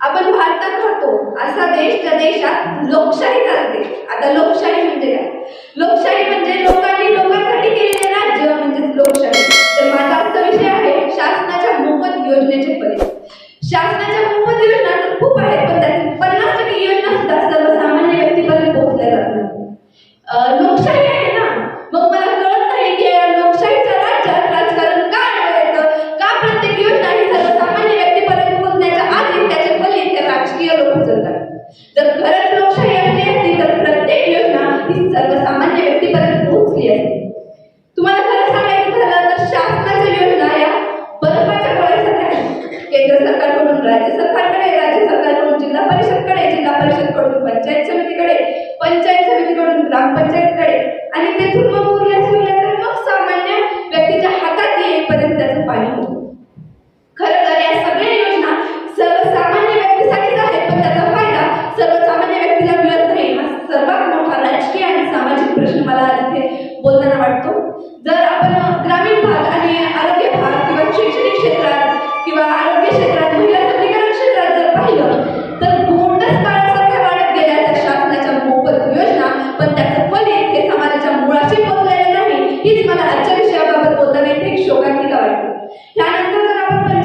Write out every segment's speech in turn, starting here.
आपण भारतात राहतो. असा देश त्या देशात लोकशाही चालते. आता लोकशाही म्हणजे काय? लोकशाही म्हणजे लोकांनी लोकांसाठी केलेले राज्य म्हणजे लोकशाही. तर माझा आजचा विषय आहे शासनाच्या मोफत योजनेचे परिणाम शासना केंद्र सरकारकडून राज्य सरकारकडे राज्य सरकारकडून जिल्हा परिषदकडे जिल्हा परिषदकडून पंचायत समितीकडे पंचायत समितीकडून ग्रामपंचायतकडे आणि तेथून मग बोलताना इथे एक शोकांतिका वाटते. त्यानंतर जर आपण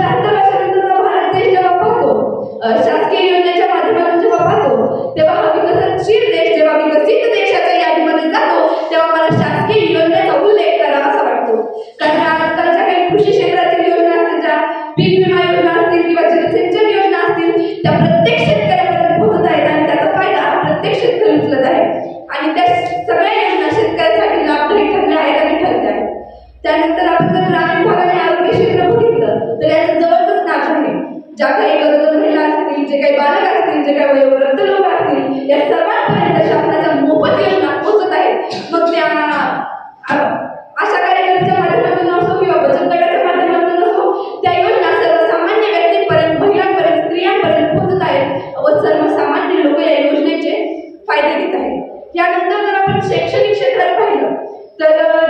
त्यानंतर आपण जर ग्रामीण भागाने आणि आरोग्य क्षेत्र बघितलं तर याचं जवळच नाच आहे. ज्या काही गरोदर महिला असतील जे काही बालक असतील जे काही वयोवृद्ध लोक असतील या सर्वांपर्यंत शासनाच्या मोफत योजना पोहोचत आहेत. मग त्या अशा कार्यक्रमाच्या कार्यकर्त्याच्या माध्यमातून असो किंवा बचत गटाच्या माध्यमातून असो त्या योजना सर्वसामान्य व्यक्तींपर्यंत महिलांपर्यंत स्त्रियांपर्यंत पोहोचत आहेत व सर्वसामान्य लोक या योजनेचे फायदे घेत आहेत. यानंतर जर आपण शैक्षणिक क्षेत्रात पाहिलं तर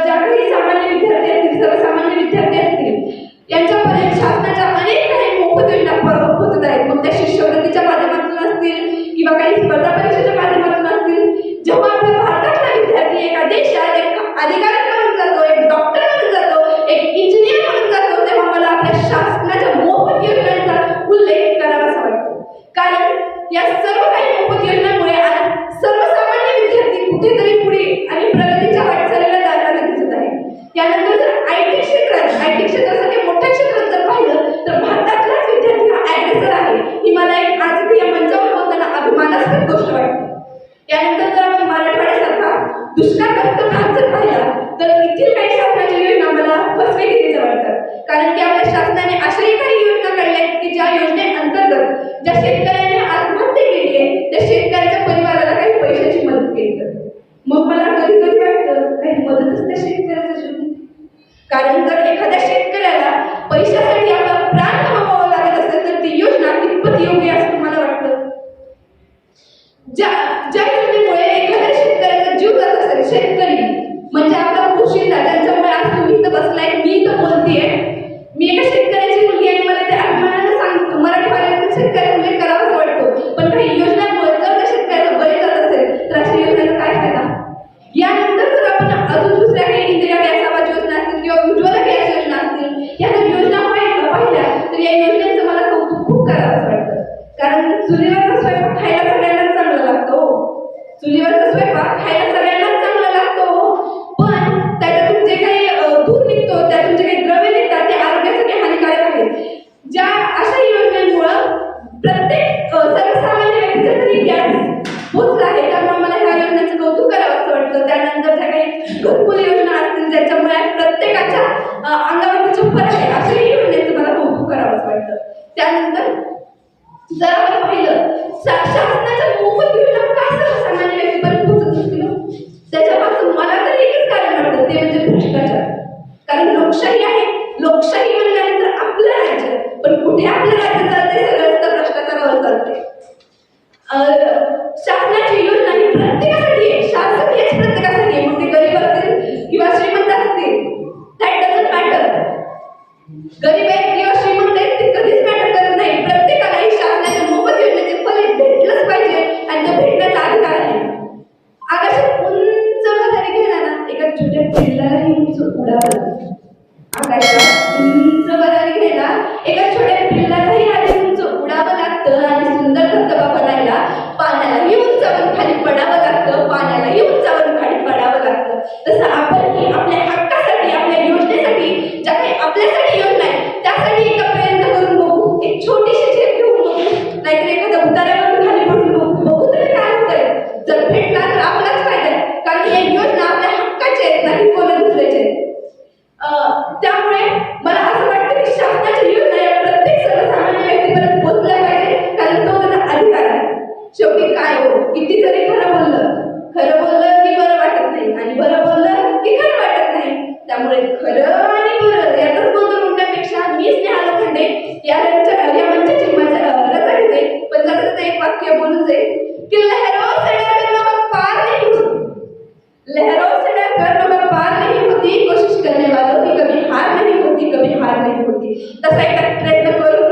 शासनाच्या अनेक काही मोफत योजना प- आहेत. मग त्या शिष्यवृत्तीच्या माध्यमातून असतील किंवा काही स्पर्धा दुष्काळग्रस्त भाग जर पाहिला तर किती काही शासनाच्या योजना मला फसवेगिरीच्या वाटतात कारण की आपल्या शासनाने अशाही काही योजना काढल्या आहेत की ज्या योजनेअंतर्गत ज्या शेतकऱ्याने आत्महत्या केली आहे त्या शेतकऱ्याच्या परिवाराला काही पैशाची मदत केली जाते मग मला कधी कधी वाटतं काही मदतच त्या शेतकऱ्याचं कारण जर एखाद्या शेतकऱ्याला चुलीवरचा स्वयंपाक खायला सगळ्यांनाच चांगला लागतो. पण त्याच्यातून जे काही धूर निघतो त्यातून जे काही द्रव्य निघतात ते आरोग्यासाठी हानिकारक आहे ज्या अशा योजनांमुळं प्रत्येक सर्वसामान्य व्यक्तीचा तरी गॅस पोचला आहे. त्यामुळे मला ह्या योजनेचं कौतुक करावं असं वाटतं. त्यानंतर ज्या काही घरकुल योजना असतील ज्याच्यामुळे प्रत्येकाच्या अंगावरती चप्पल आहे अशाही योजनेचं मला कौतुक करावं असं वाटतं. त्यानंतर जर এটা protect the, the